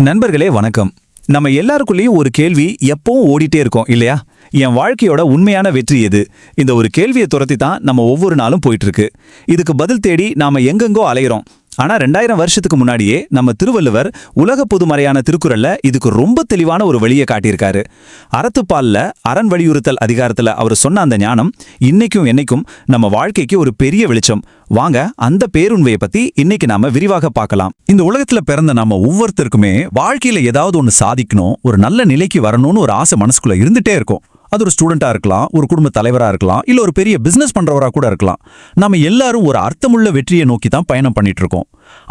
நண்பர்களே வணக்கம். நம்ம எல்லாருக்குள்ளேயும் ஒரு கேள்வி எப்பவும் ஓடிட்டே இருக்கோம் இல்லையா? என் வாழ்க்கையோட உண்மையான வெற்றி எது? இந்த ஒரு கேள்வியை துரத்தி தான் நம்ம ஒவ்வொரு நாளும் போயிட்டு இருக்கு. இதுக்கு பதில் தேடி நாம எங்கெங்கோ அலையிறோம். ஆனா ரெண்டாயிரம் வருஷத்துக்கு முன்னாடியே நம்ம திருவள்ளுவர் உலக பொதுமறையான திருக்குறள்ல இதுக்கு ரொம்ப தெளிவான ஒரு வழியை காட்டியிருக்காரு. அறத்துப்பால்ல அரண் வலியுறுத்தல் அதிகாரத்துல அவர் சொன்ன அந்த ஞானம் இன்னைக்கும் என்னைக்கும் நம்ம வாழ்க்கைக்கு ஒரு பெரிய வெளிச்சம். வாங்க அந்த பேருண்மையை பத்தி இன்னைக்கு நாம விரிவாக பார்க்கலாம். இந்த உலகத்துல பிறந்த நாம ஒவ்வொருத்தருக்குமே வாழ்க்கையில ஏதாவது ஒன்னு சாதிக்கணும் ஒரு நல்ல நிலைக்கு வரணும்னு ஒரு ஆசை மனசுக்குள்ள இருந்துட்டே இருக்கும். அது ஒரு ஸ்டூடெண்டா இருக்கலாம் ஒரு குடும்ப தலைவரா இருக்கலாம் இல்ல ஒரு பெரிய பிசினஸ் பண்றவரா கூட இருக்கலாம். நாம எல்லாரும் ஒரு அர்த்தமுள்ள வெற்றியை நோக்கி தான் பயணம் பண்ணிட்டு இருக்கோம்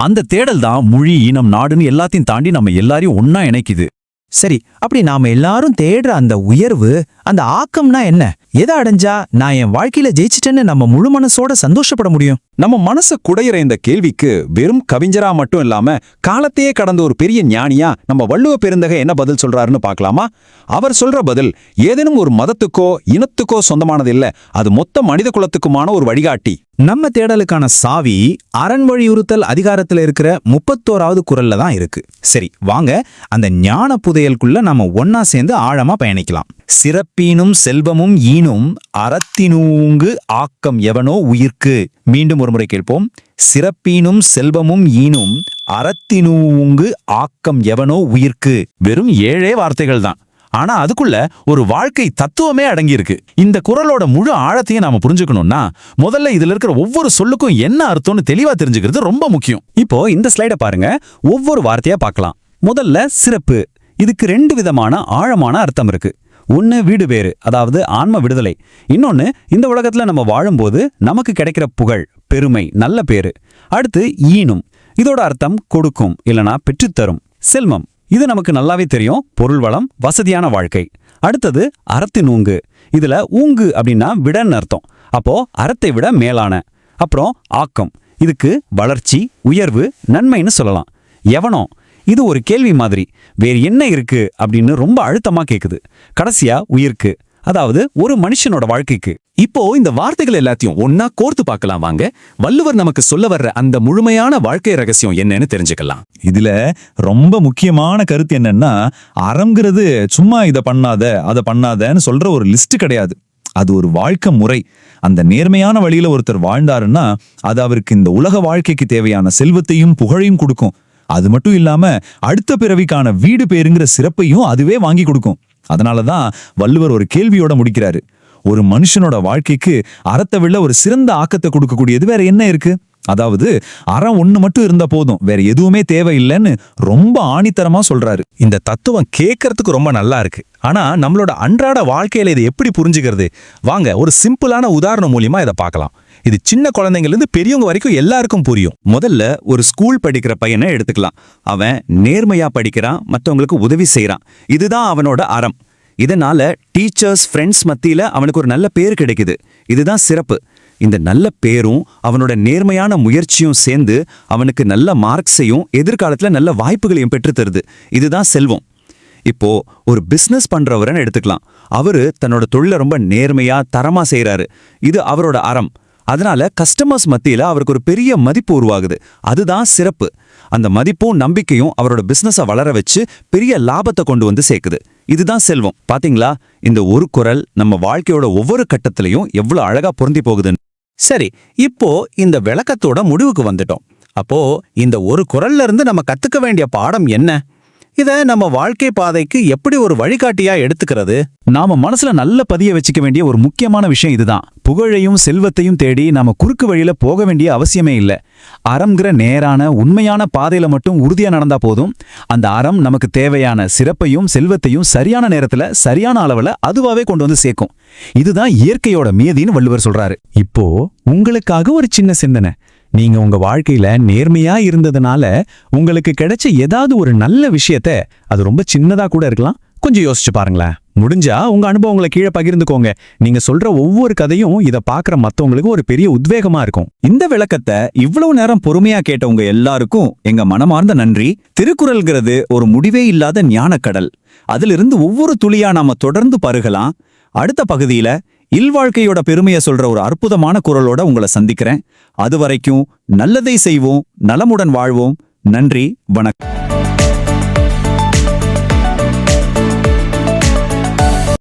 அந்த தேடல் தான் மொழி இனம் நாடுன்னு எல்லாத்தையும் தாண்டி நம்ம எல்லாரையும் ஒன்னா இணைக்குது. சரி அப்படி நாம எல்லாரும் தேடுற அந்த உயர்வு அந்த ஆக்கம்னா என்ன? எதை அடைஞ்சா நான் என் வாழ்க்கையில ஜெயிச்சிட்டேன்னு நம்ம முழு மனசோட சந்தோஷப்பட முடியும்? நம்ம மனச குடையிற இந்த கேள்விக்கு வெறும் கவிஞரா மட்டும் இல்லாம காலத்தையே கடந்த ஒரு பெரிய ஞானியா நம்ம வள்ளுவ பெருந்தகை என்ன பதில் சொல்றாருன்னு பார்க்கலாமா? அவர் சொல்ற பதில் ஏதேனும் ஒரு மதத்துக்கோ இனத்துக்கோ சொந்தமானது இல்ல அது மொத்த மனித குலத்துக்குமான ஒரு வழிகாட்டி. நம்ம தேடலுக்கான சாவி அரண் வழியுறுத்தல் அதிகாரத்துல இருக்கிற முப்பத்தோராவது குரல்ல தான் இருக்கு. சரி வாங்க அந்த ஞான புதையலுக்குள்ள நாம ஒன்னா சேர்ந்து ஆழமா பயணிக்கலாம். சிறப்பீனும் செல்வமும் ஈனும் அறத்தினூங்கு ஆக்கம் எவனோ உயிர்க்கு. மீண்டும் ஒரு முறை கேட்போம். சிறப்பீனும் செல்வமும் ஈனும் அறத்தினூங்கு ஆக்கம் எவனோ உயிர்க்கு. வெறும் ஏழே வார்த்தைகள் தான். ஆனா அதுக்குள்ள ஒரு வாழ்க்கை தத்துவமே அடங்கியிருக்கு. இந்த குரலோட முழு ஆழத்தையும் நாம புரிஞ்சுக்கணும்னா முதல்ல இதுல இருக்கிற ஒவ்வொரு சொல்லுக்கும் என்ன அர்த்தம்னு தெளிவா தெரிஞ்சுக்கிறது ரொம்ப முக்கியம். இப்போ இந்த ஸ்லைட பாருங்க. ஒவ்வொரு வார்த்தையா பார்க்கலாம். முதல்ல சிறப்பு. இதுக்கு ரெண்டு விதமான ஆழமான அர்த்தம் இருக்கு. ஒன்று வீடு வேறு அதாவது ஆன்ம விடுதலை. இன்னொன்னு இந்த உலகத்துல நம்ம வாழும்போது நமக்கு கிடைக்கிற புகழ் பெருமை நல்ல பேரு. அடுத்து ஈனும். இதோட அர்த்தம் கொடுக்கும் இல்லனா பெற்றுத்தரும். செல்வம் இது நமக்கு நல்லாவே தெரியும் பொருள் வளம் வசதியான வாழ்க்கை. அடுத்தது அறத்தின் ஊங்கு. இதுல ஊங்கு அப்படின்னா விடன்னு அர்த்தம். அப்போ அறத்தை விட மேலான. அப்புறம் ஆக்கம். இதுக்கு வளர்ச்சி உயர்வு நன்மைன்னு சொல்லலாம். எவனோ இது ஒரு கேள்வி மாதிரி. வேறு என்ன இருக்கு? அப்படின்னு ரொம்ப அழுத்தமா கேக்குது. கடைசியா உயிர்க்கு. அதாவது ஒரு மனுஷனோட வாழ்க்கைக்கு. இப்போ இந்த வார்த்தைகள் எல்லாத்தையும் ஒன்னா கோர்த்து பார்க்கலாம் வாங்க. வள்ளுவர் நமக்கு சொல்ல வர்ற அந்த முழுமையான வாழ்க்கை ரகசியம் என்னன்னு தெரிஞ்சுக்கலாம். இதுல ரொம்ப முக்கியமான கருத்து என்னன்னா அறம்ங்கிறது சும்மா இதை பண்ணாத அதை பண்ணாதன்னு சொல்ற ஒரு லிஸ்ட் கிடையாது. அது ஒரு வாழ்க்கை முறை. அந்த நேர்மையான வழியில ஒருத்தர் வாழ்ந்தாருன்னா அது அவருக்கு இந்த உலக வாழ்க்கைக்கு தேவையான செல்வத்தையும் புகழையும் கொடுக்கும். அது மட்டும் இல்லாம அடுத்த பிறவிக்கான வீடு பேருங்கிற சிறப்பையும் அதுவே வாங்கி கொடுக்கும். அதனாலதான் வள்ளுவர் ஒரு கேள்வியோட முடிக்கிறாரு. ஒரு மனுஷனோட வாழ்க்கைக்கு அறத்தை விட ஒரு சிறந்த ஆக்கத்தை கொடுக்கக்கூடியது வேற என்ன இருக்கு? அதாவது அறம் ஒன்று மட்டும் இருந்தா போதும். வேற எதுவுமே தேவையில்லைன்னு ரொம்ப ஆணித்தரமா சொல்றாரு. இந்த தத்துவம் கேட்கறதுக்கு ரொம்ப நல்லா இருக்கு. ஆனா நம்மளோட அன்றாட வாழ்க்கையில இதை எப்படி புரிஞ்சுக்கிறது? வாங்க ஒரு சிம்பிளான உதாரணம் மூலியமா இதை பார்க்கலாம். இது சின்ன குழந்தைங்கள்ல இருந்து பெரியவங்க வரைக்கும் எல்லாருக்கும் புரியும். முதல்ல ஒரு ஸ்கூல் படிக்கிற பையனை எடுத்துக்கலாம். அவன் நேர்மையா படிக்கிறான் மற்றவங்களுக்கு உதவி செய்யறான் இதுதான் அவனோட அறம். இதனால டீச்சர்ஸ் ஃப்ரெண்ட்ஸ் மத்தியில அவனுக்கு ஒரு நல்ல பேர் கிடைக்குது. இதுதான் சிறப்பு. இந்த நல்ல பேரும் அவனோட நேர்மையான முயற்சியும் சேர்ந்து அவனுக்கு நல்ல மார்க்ஸையும் எதிர்காலத்துல நல்ல வாய்ப்புகளையும் பெற்றுத்தருது இதுதான் செல்வம். இப்போ ஒரு பிசினஸ் பண்றவரன்னு எடுத்துக்கலாம். அவரு தன்னோட தொழிலை ரொம்ப நேர்மையா தரமா செய்யறாரு இது அவரோட அறம். அதனால கஸ்டமர்ஸ் மத்தியில அவருக்கு ஒரு பெரிய மதிப்பு உருவாகுது. அதுதான் சிறப்பு. அந்த மதிப்பும் நம்பிக்கையும் அவரோட பிசினஸை வளர வச்சு பெரிய லாபத்தை கொண்டு வந்து சேர்க்குது. இதுதான் செல்வம். பாத்தீங்களா? இந்த ஒரு குரல் நம்ம வாழ்க்கையோட ஒவ்வொரு கட்டத்திலையும் எவ்வளவு அழகா பொருந்தி போகுதுன்னு. சரி இப்போ இந்த விளக்கத்தோட முடிவுக்கு வந்துட்டோம். அப்போ இந்த ஒரு குரல்ல இருந்து நம்ம கத்துக்க வேண்டிய பாடம் என்ன? இதை நம்ம வாழ்க்கை பாதைக்கு எப்படி ஒரு வழிகாட்டியா எடுத்துக்கிறது? நாம மனசுல நல்ல பதிய வச்சுக்க வேண்டிய ஒரு முக்கியமான விஷயம் இதுதான். புகழையும் செல்வத்தையும் தேடி நாம குறுக்கு வழியில போக வேண்டிய அவசியமே இல்ல. அறம்ங்கிற நேரான உண்மையான பாதையில மட்டும் உறுதியா நடந்தா போதும். அந்த அறம் நமக்கு தேவையான சிறப்பையும் செல்வத்தையும் சரியான நேரத்துல சரியான அளவுல அதுவாவே கொண்டு வந்து சேர்க்கும். இதுதான் இயற்கையோட மீதின்னு வள்ளுவர் சொல்றாரு. இப்போ உங்களுக்காக ஒரு சின்ன சிந்தனை. நீங்க உங்க வாழ்க்கையில நேர்மையா இருந்ததுனால உங்களுக்கு கிடைச்ச ஏதாவது ஒரு நல்ல விஷயத்த அது ரொம்ப சின்னதா கூட இருக்கலாம். கொஞ்சம் யோசிச்சு பாருங்களேன். முடிஞ்சா உங்க அனுபவங்களை கீழே பகிர்ந்துக்கோங்க. நீங்க சொல்ற ஒவ்வொரு கதையும் இத பாக்குற மத்தவங்களுக்கு ஒரு பெரிய உத்வேகமா இருக்கும். இந்த விளக்கத்தை இவ்வளவு நேரம் பொறுமையா கேட்டவங்க எல்லாருக்கும் எங்க மனமார்ந்த நன்றி. திருக்குறள்ங்கிறது ஒரு முடிவே இல்லாத ஞானக்கடல். அதிலிருந்து ஒவ்வொரு துளியா நாம தொடர்ந்து பருகலாம். அடுத்த பகுதியில இல்வாழ்க்கையோட பெருமையை சொல்ற ஒரு அற்புதமான குரலோட உங்களை சந்திக்கிறேன். அதுவரைக்கும் நல்லதை செய்வோம் நலமுடன் வாழ்வோம். நன்றி வணக்கம்.